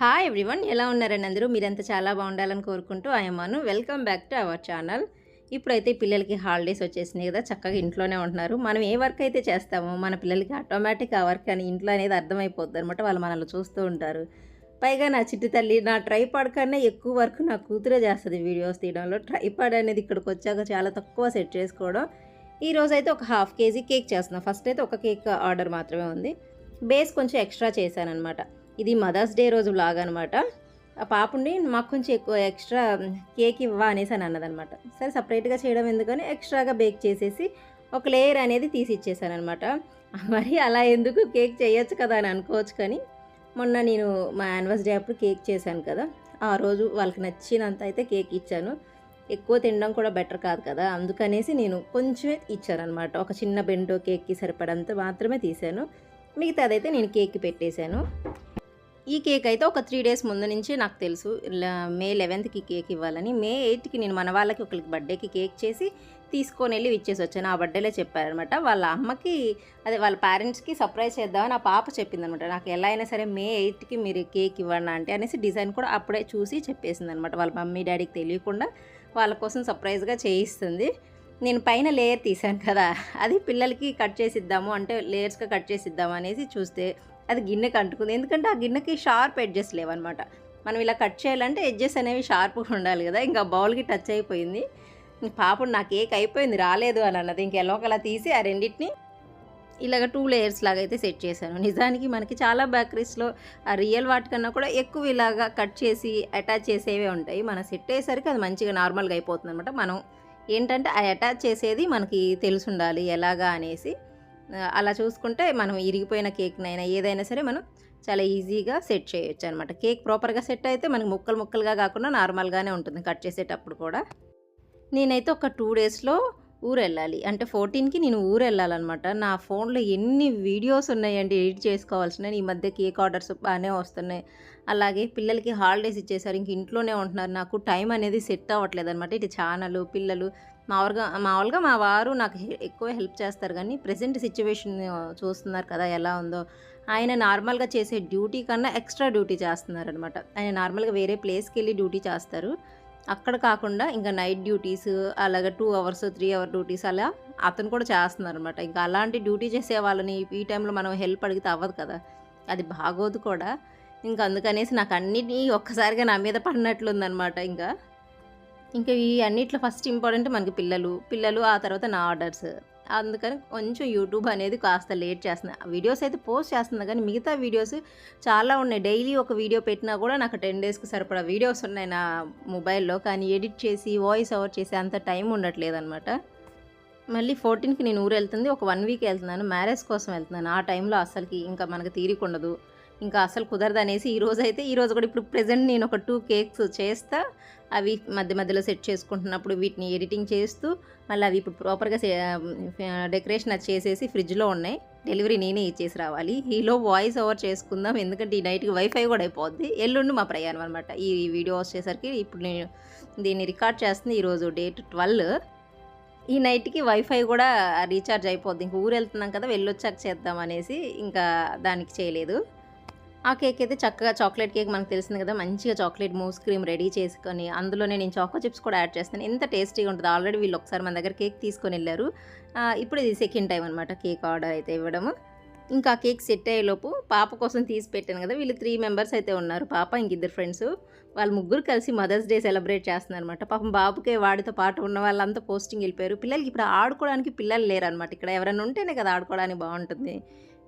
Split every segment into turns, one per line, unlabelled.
Hi everyone ఎలా ఉన్నారని అందరూ? మీరంతా చాలా బాగుండాలని కోరుకుంటూ ఆయమ్మను welcome back to our channel ఇప్పుడైతే పిల్లలకి హాలిడేస్ వచ్చేసినాయి కదా చక్కగా ఇంట్లోనే ఉంటున్నారు. మనం ఏ వర్క్ అయితే చేస్తామో మన పిల్లలకి ఆటోమేటిక్ ఆ వర్క్ అని ఇంట్లో అనేది అర్థమైపోద్ది అనమాట వాళ్ళు మనల్ని చూస్తూ ఉంటారు. పైగా నా చిట్టి తల్లి నా ట్రైపాడ్ కన్నా ఎక్కువ వర్క్ నా కూతురే చేస్తుంది వీడియోస్ తీయడంలో. ట్రైపాడ్ అనేది ఇక్కడికి వచ్చాక చాలా తక్కువ సెట్ చేసుకోవడం. ఈ రోజు అయితే ఒక హాఫ్ కేజీ కేక్ చేస్తున్నాను ఫస్ట్ అయితే ఒక కేక్ ఆర్డర్ మాత్రమే ఉంది. బేస్ కొంచెం ఎక్స్ట్రా చేశాను అనమాట ఇది మదర్స్ డే రోజు లాగా అనమాట ఆ పాపుని మాకు కొంచెం ఎక్కువ ఎక్స్ట్రా కేక్ ఇవ్వ అనేసి అని అన్నదనమాట సరే సపరేట్గా చేయడం ఎందుకని ఎక్స్ట్రాగా బేక్ చేసేసి ఒక లేయర్ అనేది తీసి ఇచ్చేసాను అనమాట మరి అలా ఎందుకు కేక్ చేయొచ్చు కదా అని అనుకోవచ్చు కానీ మొన్న నేను మా యానివర్సరీ అప్పుడు కేక్ చేశాను కదా. ఆ రోజు వాళ్ళకి నచ్చినంత అయితే కేక్ ఇచ్చాను. ఎక్కువ తినడం కూడా బెటర్ కాదు కదా. అందుకనేసి నేను కొంచెమే ఇచ్చాను అనమాట ఒక చిన్న బెండో కేక్కి సరిపడంత మాత్రమే తీసాను మిగతాదైతే నేను కేక్కి పెట్టేశాను. ఈ కేక్ అయితే ఒక త్రీ డేస్ ముందు నుంచి నాకు తెలుసు. మే లెవెన్త్కి కేక్ ఇవ్వాలని. మే ఎయిత్కి నేను మన వాళ్ళకి ఒకరికి బర్త్డేకి కేక్ చేసి తీసుకొని వెళ్ళి ఇచ్చేసి వచ్చాను. ఆ బర్త్డేలో చెప్పారనమాట వాళ్ళ అమ్మకి అదే వాళ్ళ పేరెంట్స్కి సర్ప్రైజ్ చేద్దామని ఆ పాప చెప్పిందనమాట నాకు ఎలా అయినా సరే మే ఎయిట్కి మీరు కేక్ ఇవ్వండి అంటే అనేసి డిజైన్ కూడా అప్పుడే చూసి చెప్పేసింది అనమాట వాళ్ళ మమ్మీ డాడీకి తెలియకుండా వాళ్ళ కోసం సర్ప్రైజ్గా చేయిస్తుంది. నేను పైన లేయర్ తీసాను కదా. అది పిల్లలకి కట్ చేసిద్దాము అంటే లేయర్స్గా కట్ చేసిద్దాము అనేసి చూస్తే అది గిన్నెకి అంటుకుంది. ఎందుకంటే ఆ గిన్నెకి షార్ప్ ఎడ్జెస్ లేవన్నమాట. మనం ఇలా కట్ చేయాలంటే ఎడ్జెస్ అనేవి షార్ప్గా ఉండాలి కదా. ఇంకా బౌల్కి టచ్ అయిపోయింది. పాపం నాకు నా కేక్ అయిపోయింది రాలేదు అని అన్నది. ఇంక ఒకలా తీసి ఆ రెండింటిని ఇలాగ టూ లేయర్స్ లాగా అయితే సెట్ చేశాను. నిజానికి మనకి చాలా బేకరీస్లో ఆ రియల్ వాటికన్నా కూడా ఎక్కువ ఇలాగా కట్ చేసి అటాచ్ చేసేవే ఉంటాయి. మన సెట్ అయ్యేసరికి అది మంచిగా నార్మల్గా అయిపోతుంది అనమాట మనం ఏంటంటే ఆ అటాచ్ చేసేది మనకి తెలిసి ఉండాలి ఎలాగా అనేసి. అలా చూసుకుంటే మనం ఇరిగిపోయిన కేక్నైనా ఏదైనా సరే మనం చాలా ఈజీగా సెట్ చేయొచ్చు అనమాట కేక్ ప్రాపర్గా సెట్ అయితే మనకి ముక్కలు ముక్కలుగా కాకుండా నార్మల్గానే ఉంటుంది కట్ చేసేటప్పుడు కూడా. నేనైతే ఒక టూ డేస్లో ఊరు వెళ్ళాలి అంటే ఫోర్టీన్కి నేను ఊరు వెళ్ళాలన్నమాట నా ఫోన్లో ఎన్ని వీడియోస్ ఉన్నాయండి ఎడిట్ చేసుకోవాల్సిన ఈ మధ్య కేక్ ఆర్డర్స్ బాగానే వస్తున్నాయి. అలాగే పిల్లలకి హాలిడేస్ ఇచ్చేసారు ఇంక ఇంట్లోనే ఉంటున్నారు. నాకు టైం అనేది సెట్ అవ్వట్లేదు అనమాట ఇటు ఛానల్ పిల్లలు మామూలుగా మామూలుగా మా వారు నాకు ఎక్కువ హెల్ప్ చేస్తారు కానీ ప్రజెంట్ సిచ్యువేషన్ చూస్తున్నారు కదా ఎలా ఉందో. ఆయన నార్మల్గా చేసే డ్యూటీ కన్నా ఎక్స్ట్రా డ్యూటీ చేస్తున్నారు అనమాట ఆయన నార్మల్గా వేరే ప్లేస్కి వెళ్ళి డ్యూటీ చేస్తారు. అక్కడ కాకుండా ఇంకా నైట్ డ్యూటీస్ అలాగే two hours three hour duties అలా అతను కూడా చేస్తున్నారు అనమాట ఇంకా అలాంటి డ్యూటీ చేసే వాళ్ళని ఈ టైంలో మనం హెల్ప్ అడిగితే అవ్వదు కదా. అది బాగోదు కూడా. ఇంకా అందుకనేసి నాకు అన్నిటినీ ఒక్కసారిగా నా మీద పడినట్లుందనమాట ఇంకా. ఇంకా ఈ అన్నిట్లో ఫస్ట్ ఇంపార్టెంట్ మనకి పిల్లలు. పిల్లలు ఆ తర్వాత నా ఆర్డర్స్. అందుకని కొంచెం యూట్యూబ్ అనేది కాస్త లేట్ చేస్తున్నా. వీడియోస్ అయితే పోస్ట్ చేస్తున్నా కానీ మిగతా వీడియోస్ చాలా ఉన్నాయి. డైలీ ఒక వీడియో పెట్టినా కూడా నాకు టెన్ డేస్కి సరిపడా వీడియోస్ ఉన్నాయి నా మొబైల్లో. కానీ ఎడిట్ చేసి వాయిస్ ఓవర్ చేసి అంత టైం ఉండట్లేదు అనమాట మళ్ళీ ఫోర్టీన్కి నేను ఊరు వెళ్తుంది. ఒక వన్ వీక్ వెళ్తున్నాను. మ్యారేజ్ కోసం వెళ్తున్నాను. ఆ టైంలో అసలుకి ఇంకా మనకు తీరిక ఉండదు. ఇంకా అసలు కుదరదు అనేసి ఈరోజు అయితే ఈరోజు కూడా ఇప్పుడు ప్రజెంట్ నేను ఒక టూ కేక్స్ చేస్తా. అవి మధ్య మధ్యలో సెట్ చేసుకుంటున్నప్పుడు వీటిని ఎడిటింగ్ చేస్తూ మళ్ళీ అవి ఇప్పుడు ప్రాపర్గా డెకరేషన్ అది చేసేసి ఫ్రిడ్జ్లో ఉన్నాయి. డెలివరీ నేనే ఇచ్చేసి రావాలి. ఈలో వాయిస్ ఓవర్ చేసుకుందాం. ఎందుకంటే ఈ నైట్కి వైఫై కూడా అయిపోద్ది. ఎల్లుండి మా ప్రయాణం అనమాట ఈ వీడియో వచ్చేసరికి ఇప్పుడు నేను దీన్ని రికార్డ్ చేస్తుంది ఈరోజు డేట్ ట్వెల్వ్. ఈ నైట్కి వైఫై కూడా రీఛార్జ్ అయిపోద్ది. ఇంక ఊరు వెళ్తున్నాం కదా వెళ్ళొచ్చాక చేద్దాం అనేసి ఇంకా దానికి చేయలేదు. ఆ కేక్ అయితే చక్కగా చాక్లెట్ కేక్ మనకు తెలిసింది కదా మంచిగా చాక్లెట్ మూస్ క్రీమ్ రెడీ చేసుకొని అందులోనే నేను చాకో చిప్స్ కూడా యాడ్ చేస్తాను. ఎంత టేస్టీగా ఉంటుంది. ఆల్రెడీ వీళ్ళు ఒకసారి మన దగ్గర కేక్ తీసుకొని వెళ్ళారు. ఇప్పుడు ఇది సెకండ్ టైం అనమాట కేక్ ఆర్డర్ అయితే ఇవ్వడము. ఇంకా కేక్ సెట్ అయ్యేలోపు పాప కోసం తీసి పెట్టాను కదా వీళ్ళు త్రీ మెంబర్స్ అయితే ఉన్నారు. పాప ఇంక ఇద్దరు ఫ్రెండ్స్ వాళ్ళు ముగ్గురు కలిసి మదర్స్ డే సెలబ్రేట్ చేస్తున్నారు అనమాట పాపం బాబుకే వాడితో పాటు ఉన్న వాళ్ళంతా పోస్టింగ్ వెళ్ళిపోయారు. పిల్లలకి ఇప్పుడు ఆడుకోవడానికి పిల్లలు లేరు అనమాట ఇక్కడ ఎవరైనా ఉంటేనే కదా ఆడుకోవడానికి బాగుంటుంది.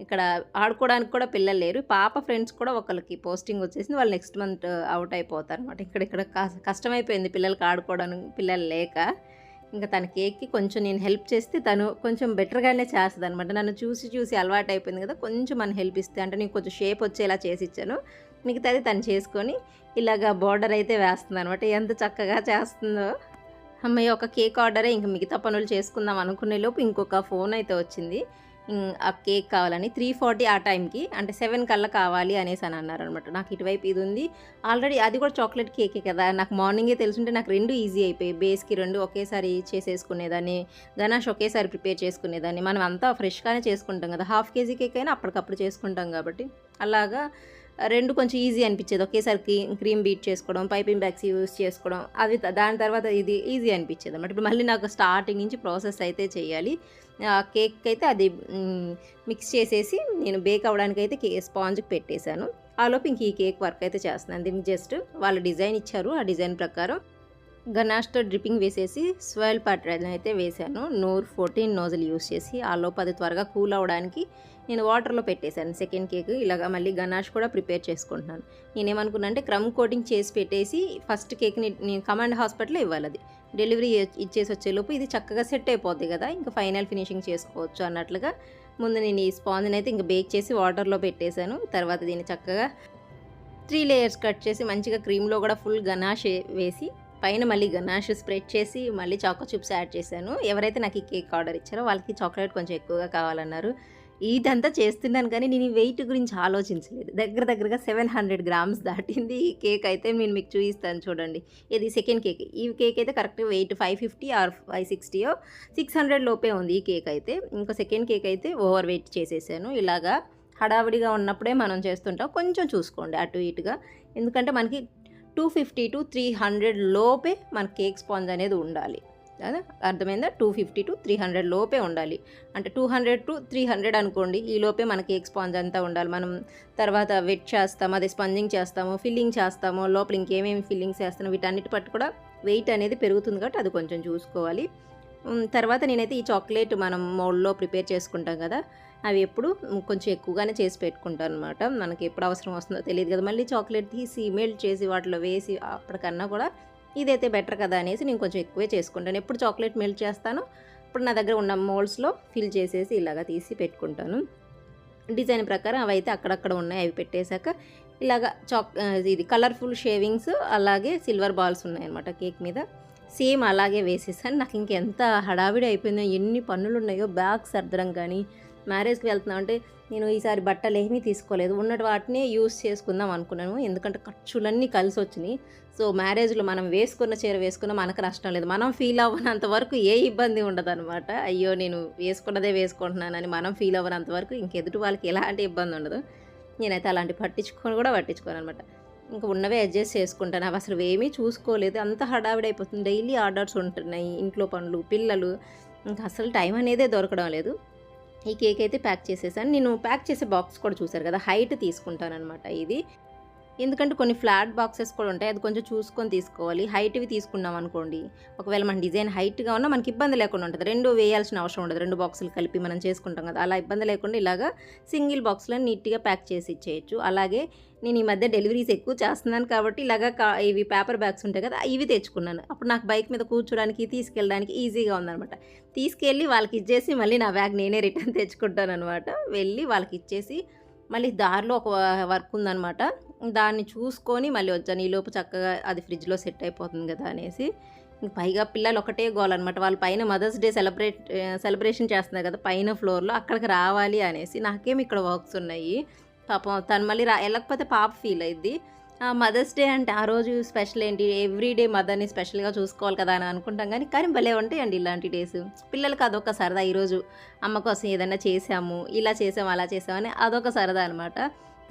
ఇక్కడ ఆడుకోవడానికి కూడా పిల్లలు లేరు. పాప ఫ్రెండ్స్ కూడా ఒకరికి పోస్టింగ్ వచ్చేసింది. వాళ్ళు నెక్స్ట్ మంత్ అవుట్ అయిపోతారు అనమాట ఇక్కడ ఇక్కడ కష్టమైపోయింది పిల్లలకి ఆడుకోవడానికి పిల్లలు లేక. ఇంకా తన కేక్కి కొంచెం నేను హెల్ప్ చేస్తే తను కొంచెం బెటర్గానే చేస్తుంది అనమాట నన్ను చూసి చూసి అలవాటు అయిపోయింది కదా కొంచెం మన హెల్ప్ ఇస్తే. అంటే నేను కొంచెం షేప్ వచ్చేలా చేసి ఇచ్చాను మిగతాది తను చేసుకొని ఇలాగా బార్డర్ అయితే వేస్తుంది అనమాట ఎంత చక్కగా చేస్తుందో. అమ్మాయి ఒక కేక్ ఆర్డరే. ఇంక మిగతా పనులు చేసుకుందాం అనుకునే లోపు ఇంకొక ఫోన్ అయితే వచ్చింది. ఆ కేక్ కావాలని త్రీ ఫార్టీ ఆ టైంకి అంటే సెవెన్ కల్లా కావాలి అనేసి అని అన్నారు అనమాట నాకు ఇటువైపు ఇది ఉంది. ఆల్రెడీ అది కూడా చాక్లెట్ కేకే కదా. నాకు మార్నింగే తెలుసుంటే నాకు రెండు ఈజీ అయిపోయాయి. బేస్కి రెండు ఒకేసారి చేసేసుకునేదాన్ని గనాష్ ఒకేసారి ప్రిపేర్ చేసుకునేదాన్ని. మనం అంతా ఫ్రెష్గానే చేసుకుంటాం కదా. హాఫ్ కేజీ కేక్ అయినా అప్పటికప్పుడు చేసుకుంటాం కాబట్టి. అలాగా రెండు కొంచెం ఈజీ అనిపించేది. ఒకేసారి క్రీమ్ బీట్ చేసుకోవడం పైపింగ్ బ్యాగ్స్ యూస్ చేసుకోవడం అవి దాని తర్వాత ఇది ఈజీ అనిపించేది అనమాట ఇప్పుడు మళ్ళీ నాకు స్టార్టింగ్ నుంచి ప్రాసెస్ అయితే చేయాలి. ఆ కేక్ అయితే అది మిక్స్ చేసేసి నేను బేక్ అవ్వడానికి అయితే కే స్పాంజ్కి పెట్టేశాను ఆలోపు ఇంక ఈ కేక్ వర్క్ అయితే చేస్తున్నాను. దీనికి జస్ట్ వాళ్ళు డిజైన్ ఇచ్చారు. ఆ డిజైన్ ప్రకారం గనాష్తో డ్రిప్పింగ్ వేసేసి స్వైల్ ప్యాటర్న్ అయితే వేశాను. నూర్ ఫోర్టీన్ నోజులు యూస్ చేసి ఆ లోపు అది త్వరగా కూల్ అవ్వడానికి నేను వాటర్లో పెట్టేశాను సెకండ్ కేక్. ఇలాగ మళ్ళీ గనాష్ కూడా ప్రిపేర్ చేసుకుంటున్నాను. నేనేమనుకున్నా అంటే క్రమ్ కోటింగ్ చేసి పెట్టేసి ఫస్ట్ కేక్ని నేను కమాండ్ హాస్పిటల్లో ఇవ్వాలి అది. డెలివరీ ఇచ్చేసి వచ్చేలోపు ఇది చక్కగా సెట్ అయిపోద్ది కదా ఇంకా ఫైనల్ ఫినిషింగ్ చేసుకోవచ్చు అన్నట్లుగా ముందు నేను ఈ స్పాంజ్ని అయితే ఇంకా బేక్ చేసి వాటర్లో పెట్టేశాను. తర్వాత దీన్ని చక్కగా త్రీ లేయర్స్ కట్ చేసి మంచిగా క్రీమ్లో కూడా ఫుల్ గనాష్ వేసి పైన మళ్ళీ గనాష్ స్ప్రెడ్ చేసి మళ్ళీ చాకో చిప్స్ యాడ్ చేశాను. ఎవరైతే నాకు ఈ కేక్ ఆర్డర్ ఇచ్చారో వాళ్ళకి చాక్లెట్ కొంచెం ఎక్కువగా కావాలన్నారు. ఇదంతా చేస్తున్నాను కానీ నేను ఈ వెయిట్ గురించి ఆలోచించలేదు. దగ్గర దగ్గరగా సెవెన్ హండ్రెడ్ గ్రామ్స్ దాటింది. ఈ కేక్ అయితే నేను మీకు చూపిస్తాను చూడండి. ఇది సెకండ్ కేక్. ఈ కేక్ అయితే కరెక్ట్గా weight five fifty or five సిక్స్టీయో? Six hundred లోపే ఉంది ఈ కేక్ అయితే. ఇంకో సెకండ్ కేక్ అయితే ఓవర్ వెయిట్ చేసేసాను. ఇలాగా హడావిడిగా ఉన్నప్పుడే మనం చేస్తుంటాం. కొంచెం చూసుకోండి అటు ఇటుగా. ఎందుకంటే మనకి two fifty to three hundred లోపే మన కేక్ స్పాంజ్ అనేది ఉండాలి. అర్థమైందా? Two fifty to three hundred లోపే ఉండాలి. అంటే two hundred to three hundred అనుకోండి ఈ లోపే మన కేక్ స్పాంజ్ అంతా ఉండాలి. మనం తర్వాత వెట్ చేస్తాము అదే స్పంజింగ్ చేస్తాము ఫిల్లింగ్ చేస్తాము లోపల ఇంకేమేమి ఫిల్లింగ్స్ చేస్తాము వీటన్నిటి పట్టు కూడా వెయిట్ అనేది పెరుగుతుంది కాబట్టి అది కొంచెం చూసుకోవాలి. తర్వాత నేనైతే ఈ చాక్లెట్ మనం మోల్డ్లో ప్రిపేర్ చేసుకుంటాం కదా అవి ఎప్పుడు కొంచెం ఎక్కువగానే చేసి పెట్టుకుంటాను అనమాట మనకి ఎప్పుడు అవసరం వస్తుందో తెలియదు కదా. మళ్ళీ చాక్లెట్ తీసి మెల్ట్ చేసి వాటిలో వేసి అప్పటికన్నా కూడా ఇదైతే బెటర్ కదా అనేసి నేను కొంచెం ఎక్కువే చేసుకుంటాను. ఎప్పుడు చాక్లెట్ మెల్ట్ చేస్తాను ఇప్పుడు నా దగ్గర ఉన్న మోల్డ్స్లో ఫిల్ చేసేసి ఇలాగా తీసి పెట్టుకుంటాను. డిజైన్ ప్రకారం అవి అయితే అక్కడక్కడ ఉన్నాయి అవి పెట్టేశాక ఇలాగ చాక్ ఇది కలర్ఫుల్ షేవింగ్స్ అలాగే సిల్వర్ బాల్స్ ఉన్నాయన్నమాట కేక్ మీద. సేమ్ అలాగే వేసేసాను. నాకు ఇంకెంత హడావిడి అయిపోయిందో ఎన్ని పనులు ఉన్నాయో బ్యాగ్ సర్దడం కానీ మ్యారేజ్కి వెళ్తున్నాం అంటే నేను ఈసారి బట్టలు ఏమీ తీసుకోలేదు. ఉన్నటి వాటినే యూస్ చేసుకుందాం అనుకున్నాను. ఎందుకంటే ఖర్చులన్నీ కలిసి వచ్చినాయి. సో మ్యారేజ్లో మనం వేసుకున్న చీర వేసుకున్న మనకు నష్టం లేదు. మనం ఫీల్ అవ్వనంత వరకు ఏ ఇబ్బంది ఉండదు అనమాట అయ్యో నేను వేసుకున్నదే వేసుకుంటున్నానని మనం ఫీల్ అవ్వనంత వరకు ఇంకెదుటి వాళ్ళకి ఎలాంటి ఇబ్బంది ఉండదు. నేనైతే అలాంటి పట్టించుకొని కూడా పట్టించుకోను అనమాట ఇంకా ఉన్నవే అడ్జస్ట్ చేసుకుంటాను. అవి అసలు ఏమీ చూసుకోలేదు. అంత హడావిడి అయిపోతుంది. డైలీ ఆర్డర్స్ ఉంటున్నాయి. ఇంట్లో పనులు పిల్లలు. ఇంకా అసలు టైం అనేదే దొరకడం లేదు. ఈ కేక్ అయితే ప్యాక్ చేసేసాను. నేను ప్యాక్ చేసే బాక్స్ కూడా చూసారు కదా హైట్ తీసుకుంటాను అనమాట ఇది. ఎందుకంటే కొన్ని ఫ్లాట్ బాక్సెస్ కూడా ఉంటాయి. అది కొంచెం చూసుకొని తీసుకోవాలి. హైట్వి తీసుకున్నాం అనుకోండి. ఒకవేళ మన డిజైన్ హైట్గా ఉన్నా మనకి ఇబ్బంది లేకుండా ఉంటుంది. రెండు వేయాల్సిన అవసరం ఉండదు. రెండు బాక్సులు కలిపి మనం చేసుకుంటాం కదా. అలా ఇబ్బంది లేకుండా ఇలాగా సింగిల్ బాక్స్లో నీట్గా ప్యాక్ చేసి ఇచ్చేయచ్చు. అలాగే నేను ఈ మధ్య డెలివరీస్ ఎక్కువ చేస్తున్నాను కాబట్టి ఇలాగా కా- ఇవి పేపర్ బ్యాగ్స్ ఉంటాయి కదా ఇవి తెచ్చుకున్నాను. అప్పుడు నాకు బైక్ మీద కూర్చోడానికి తీసుకెళ్ళడానికి ఈజీగా ఉందనమాట తీసుకెళ్ళి వాళ్ళకి ఇచ్చేసి మళ్ళీ నా బ్యాగ్ నేనే రిటర్న్ తెచ్చుకుంటాను అనమాట వెళ్ళి వాళ్ళకి ఇచ్చేసి మళ్ళీ దారిలో ఒక వర్క్ ఉందనమాట దాన్ని చూసుకొని మళ్ళీ వచ్చాను ఈలోపు చక్కగా అది ఫ్రిడ్జ్లో సెట్ అయిపోతుంది కదా అనేసి. ఇంక పైగా పిల్లలు ఒకటే గోల్ అనమాట వాళ్ళు పైన మదర్స్ డే సెలబ్రేట్ సెలబ్రేషన్ చేస్తున్నారు కదా పైన ఫ్లోర్లో అక్కడికి రావాలి అనేసి. నాకేం ఇక్కడ వర్క్స్ ఉన్నాయి. పాపం తను మళ్ళీ రా వెళ్ళకపోతే పాప ఫీల్ అయింది మదర్స్ డే అంటే ఆ రోజు స్పెషల్ ఏంటి? ఎవ్రీ డే మదర్ని స్పెషల్గా చూసుకోవాలి కదా అని అనుకుంటాం కానీ కానీ భలే ఉంటాయండి ఇలాంటి డేస్. పిల్లలకి అదొక సరదా ఈరోజు. అమ్మ కోసం ఏదైనా చేసాము ఇలా చేసాము అలా చేసామని అదొక సరదా అనమాట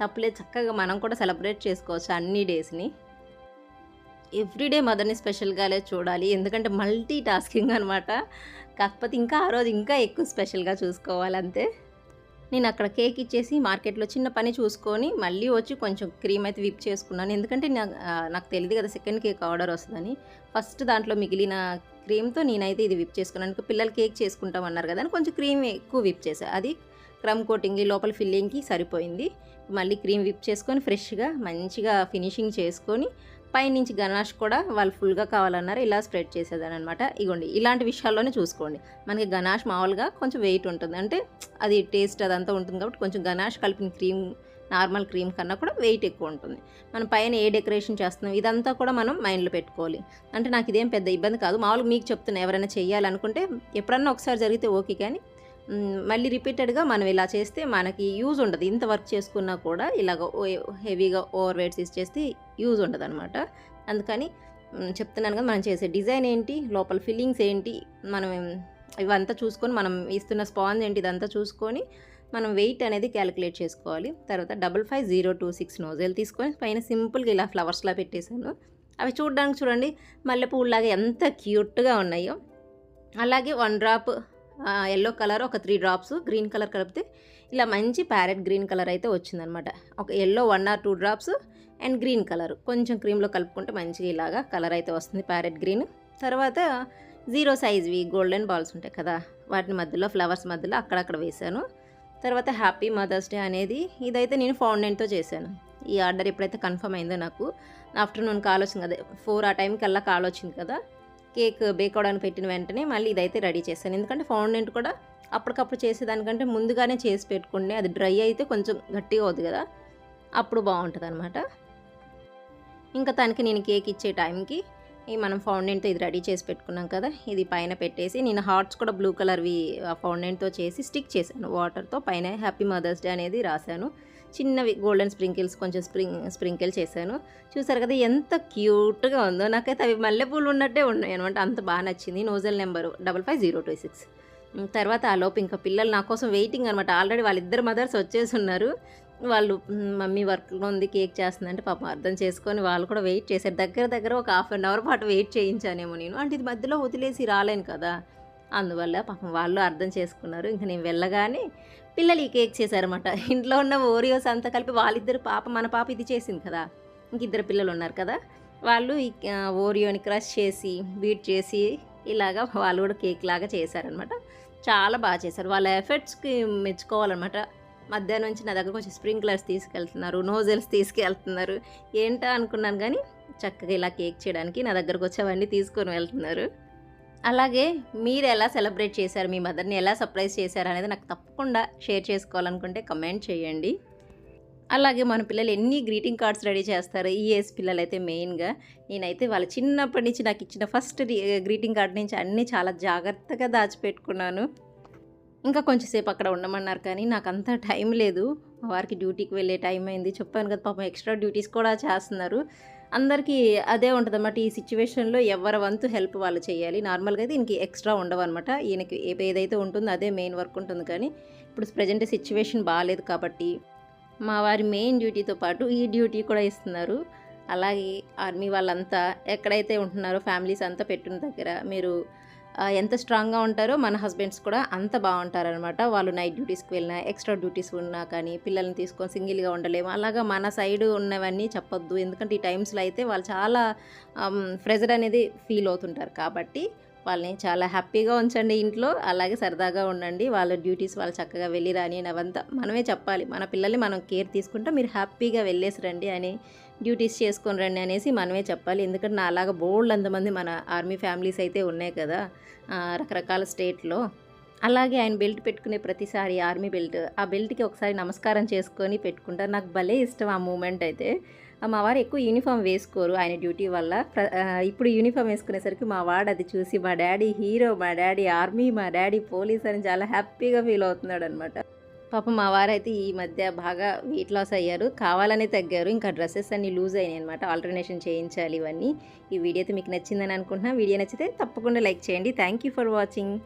తప్పులే చక్కగా మనం కూడా సెలబ్రేట్ చేసుకోవచ్చు అన్ని డేస్ని. ఎవ్రీడే మదర్ని స్పెషల్గానే చూడాలి. ఎందుకంటే మల్టీ టాస్కింగ్ అనమాట కాకపోతే ఇంకా ఆ రోజు ఇంకా ఎక్కువ స్పెషల్గా చూసుకోవాలంతే. నేను అక్కడ కేక్ ఇచ్చేసి మార్కెట్లో చిన్న పని చూసుకొని మళ్ళీ వచ్చి కొంచెం క్రీమ్ అయితే విప్ చేసుకున్నాను. ఎందుకంటే నాకు తెలియదు కదా సెకండ్ కేక్ ఆర్డర్ వస్తుందని. ఫస్ట్ దాంట్లో మిగిలిన క్రీమ్తో నేనైతే ఇది విప్ చేసుకున్నాను. పిల్లలు కేక్ చేసుకుంటాం అన్నారు కదా అని కొంచెం క్రీమ్ ఎక్కువ విప్ చేశాను అది క్రమ్ కోటింగ్ లోపల ఫిల్లింగ్కి సరిపోయింది. మళ్ళీ క్రీమ్ విప్ చేసుకొని ఫ్రెష్గా మంచిగా ఫినిషింగ్ చేసుకొని పైనుంచి గనాష్ కూడా వాళ్ళు ఫుల్గా కావాలన్నారు ఇలా స్ప్రెడ్ చేసేదాని అనమాట ఇగోండి ఇలాంటి విషయాల్లోనే చూసుకోండి. మనకి గనాష్ మామూలుగా కొంచెం వెయిట్ ఉంటుంది. అంటే అది టేస్ట్ అదంతా ఉంటుంది కాబట్టి కొంచెం గనాష్ కలిపిన క్రీమ్ నార్మల్ క్రీమ్ కన్నా కూడా వెయిట్ ఎక్కువ ఉంటుంది. మనం పైన ఏ డెకరేషన్ చేస్తున్నాం ఇదంతా కూడా మనం మైండ్లో పెట్టుకోవాలి. అంటే నాకు ఇదేం పెద్ద ఇబ్బంది కాదు. మామూలుగా మీకు చెప్తున్నా ఎవరైనా చేయాలనుకుంటే ఎప్పుడన్నా ఒకసారి జరిగితే ఓకే కానీ మళ్ళీ రిపీటెడ్గా మనం ఇలా చేస్తే మనకి యూజ్ ఉండదు. ఇంత వర్క్ చేసుకున్నా కూడా ఇలాగ హెవీగా ఓవర్ వెయిట్స్ ఇచ్చేస్తే యూజ్ ఉండదు అనమాట అందుకని చెప్తున్నాను కదా మనం చేసే డిజైన్ ఏంటి లోపల ఫిల్లింగ్స్ ఏంటి మనం ఇవంతా చూసుకొని మనం ఇస్తున్న స్పాంజ్ ఏంటి ఇదంతా చూసుకొని మనం వెయిట్ అనేది క్యాలిక్యులేట్ చేసుకోవాలి. తర్వాత double five zero two six nozzle తీసుకొని పైన సింపుల్గా ఇలా ఫ్లవర్స్లా పెట్టేశాను. అవి చూడడానికి చూడండి మల్లెపూలాగా ఎంత క్యూట్గా ఉన్నాయో. అలాగే వన్ డ్రాప్ ఎల్లో కలర్ ఒక త్రీ డ్రాప్స్ గ్రీన్ కలర్ కలిపితే ఇలా మంచి ప్యారెట్ గ్రీన్ కలర్ అయితే వచ్చిందనమాట ఒక yellow one or two drops and green colour కొంచెం క్రీమ్లో కలుపుకుంటే మంచిగా ఇలాగా కలర్ అయితే వస్తుంది ప్యారెట్ గ్రీన్ తర్వాత జీరో సైజ్వి గోల్డెన్ బాల్స్ ఉంటాయి కదా వాటి మధ్యలో ఫ్లవర్స్ మధ్యలో అక్కడక్కడ వేశాను. తర్వాత హ్యాపీ మదర్స్ డే అనేది ఇదైతే నేను ఫౌండెంట్తో చేశాను. ఈ ఆర్డర్ ఎప్పుడైతే కన్ఫర్మ్ అయిందో నాకు. ఆఫ్టర్నూన్ కాల్ వచ్చింది కదా ఫోర్ ఆ టైంకి అలా కాల్ వచ్చింది కదా. కేక్ బేక్ అవడానికి పెట్టిన వెంటనే మళ్ళీ ఇదైతే రెడీ చేశాను. ఎందుకంటే ఫౌండెంట్ కూడా అప్పటికప్పుడు చేసేదానికంటే ముందుగానే చేసి పెట్టుకుంటే అది డ్రై అయితే కొంచెం గట్టిగా అవుతుంది కదా అప్పుడు బాగుంటుంది అనమాట ఇంకా తనకి నేను కేక్ ఇచ్చే టైంకి ఈ మనం ఫౌండెంట్తో ఇది రెడీ చేసి పెట్టుకున్నాం కదా ఇది పైన పెట్టేసి నేను హార్ట్స్ కూడా బ్లూ కలర్వి ఫౌండెంట్తో చేసి స్టిక్ చేశాను వాటర్తో పైన హ్యాపీ మదర్స్ డే అనేది రాశాను. చిన్నవి గోల్డెన్ స్ప్రింకిల్స్ కొంచెం స్ప్రింగ్ స్ప్రింకిల్ చేశాను. చూసారు కదా ఎంత క్యూట్గా ఉందో. నాకైతే అవి మల్లెపూలు ఉన్నట్టే ఉన్నాయి అనమాట అంత బాగా నచ్చింది. Nozzle number double five zero two six. తర్వాత ఆ లోపు ఇంకా పిల్లలు నా కోసం వెయిటింగ్ అనమాట ఆల్రెడీ వాళ్ళిద్దరు మదర్స్ వచ్చేసి ఉన్నారు. వాళ్ళు మమ్మీ వర్క్లో ఉంది కేక్ చేస్తుందంటే పాపం అర్థం చేసుకొని వాళ్ళు కూడా వెయిట్ చేశారు. దగ్గర దగ్గర ఒక హాఫ్ అన్ అవర్ పాటు వెయిట్ చేయించానేమో నేను. అంటే ఇది మధ్యలో వదిలేసి రాలేను కదా. అందువల్ల పాపం వాళ్ళు అర్థం చేసుకున్నారు. ఇంకా నేను వెళ్ళగానే పిల్లలు ఈ కేక్ చేశారన్నమాట. ఇంట్లో ఉన్న ఓరియోస్ అంతా కలిపి వాళ్ళిద్దరు పాప మన పాప ఇది చేసింది కదా. ఇంక ఇద్దరు పిల్లలు ఉన్నారు కదా. వాళ్ళు ఈ ఓరియోని క్రష్ చేసి బీట్ చేసి ఇలాగా వాళ్ళు కూడా కేక్ లాగా చేశారనమాట చాలా బాగా చేశారు. వాళ్ళ ఎఫర్ట్స్కి మెచ్చుకోవాలన్నమాట. మధ్యాహ్నం నుంచి నా దగ్గర కొంచెం స్ప్రింక్లర్స్ తీసుకెళ్తున్నారు నోజల్స్ తీసుకెళ్తున్నారు. ఏంటో అనుకున్నాను కానీ చక్కగా ఇలా కేక్ చేయడానికి నా దగ్గరకు వచ్చి అవన్నీ తీసుకొని వెళ్తున్నారు. అలాగే మీరు ఎలా సెలబ్రేట్ చేశారు? మీ మదర్ని ఎలా సర్ప్రైజ్ చేశారు? అనేది నాకు తప్పకుండా షేర్ చేసుకోవాలనుకుంటే కమెంట్ చేయండి. అలాగే మన పిల్లలు ఎన్ని గ్రీటింగ్ కార్డ్స్ రెడీ చేస్తారు? ఈ ఏజ్ పిల్లలు అయితే మెయిన్గా. నేనైతే వాళ్ళ చిన్నప్పటి నుంచి నాకు ఇచ్చిన ఫస్ట్ గ్రీటింగ్ కార్డ్ నుంచి అన్నీ చాలా జాగ్రత్తగా దాచిపెట్టుకున్నాను. ఇంకా కొంచెంసేపు అక్కడ ఉండమన్నారు కానీ నాకు అంత టైం లేదు. వారికి డ్యూటీకి వెళ్ళే టైం అయింది. చెప్పాను కదా పాపం ఎక్స్ట్రా డ్యూటీస్ కూడా చేస్తున్నారు. అందరికీ అదే ఉంటుంది అన్నమాట ఈ సిచ్యువేషన్లో ఎవరి వంతు హెల్ప్ వాళ్ళు చేయాలి. నార్మల్గా అయితే ఈయనకి ఎక్స్ట్రా ఉండవు అనమాట ఈయనకి ఏదైతే ఉంటుందో అదే మెయిన్ వర్క్ ఉంటుంది. కానీ ఇప్పుడు ప్రజెంట్ సిచ్యువేషన్ బాగాలేదు కాబట్టి మా వారి మెయిన్ డ్యూటీతో పాటు ఈ డ్యూటీ కూడా ఇస్తున్నారు. అలాగే ఆర్మీ వాళ్ళంతా ఎక్కడైతే ఉంటున్నారో ఫ్యామిలీస్ అంతా పెట్టిన దగ్గర మీరు ఎంత స్ట్రాంగ్గా ఉంటారో మన హస్బెండ్స్ కూడా అంత బాగుంటారనమాట వాళ్ళు నైట్ డ్యూటీస్కి వెళ్ళినా ఎక్స్ట్రా డ్యూటీస్ ఉన్నా కానీ పిల్లల్ని తీసుకొని సింగిల్గా ఉండలేము. అలాగా మన సైడ్ ఉన్నవన్నీ చెప్పొద్దు. ఎందుకంటే ఈ టైమ్స్లో అయితే వాళ్ళు చాలా ప్రెజర్ అనేది ఫీల్ అవుతుంటారు. కాబట్టి వాళ్ళని చాలా హ్యాపీగా ఉంచండి ఇంట్లో. అలాగే సరదాగా ఉండండి. వాళ్ళ డ్యూటీస్ వాళ్ళు చక్కగా వెళ్ళి రాని అవంతా మనమే చెప్పాలి. మన పిల్లల్ని మనం కేర్ తీసుకుంటే మీరు హ్యాపీగా వెళ్ళేసి రండి అని డ్యూటీస్ చేసుకొని రండి అనేసి మనమే చెప్పాలి. ఎందుకంటే నా అలాగ బోల్డ్ అంతమంది మన ఆర్మీ ఫ్యామిలీస్ అయితే ఉన్నాయి కదా రకరకాల స్టేట్లో. అలాగే ఆయన బెల్ట్ పెట్టుకునే ప్రతిసారి ఆర్మీ బెల్ట్ ఆ బెల్ట్కి ఒకసారి నమస్కారం చేసుకొని పెట్టుకుంటారు. నాకు భలే ఇష్టం ఆ మూమెంట్ అయితే. ఆ, మా వారు ఎక్కువ యూనిఫామ్ వేసుకోరు ఆయన డ్యూటీ వల్ల. ప్ర- ఇప్పుడు యూనిఫామ్ వేసుకునేసరికి మా వాడు అది చూసి మా డాడీ హీరో మా డాడీ ఆర్మీ మా డాడీ పోలీస్ అని చాలా హ్యాపీగా ఫీల్ అవుతున్నాడు అనమాట పాపం మా వారైతే ఈ మధ్య బాగా వెయిట్ లాస్ అయ్యారు. కావాలనే తగ్గారు. ఇంకా డ్రెస్సెస్ అన్ని లూజ్ అయినాయి అనమాట ఆల్టర్నేషన్ చేయించాలి ఇవన్నీ. ఈ వీడియో అయితే మీకు నచ్చిందని అనుకుంటున్నా. వీడియో నచ్చితే తప్పకుండా లైక్ చేయండి. Thank you for watching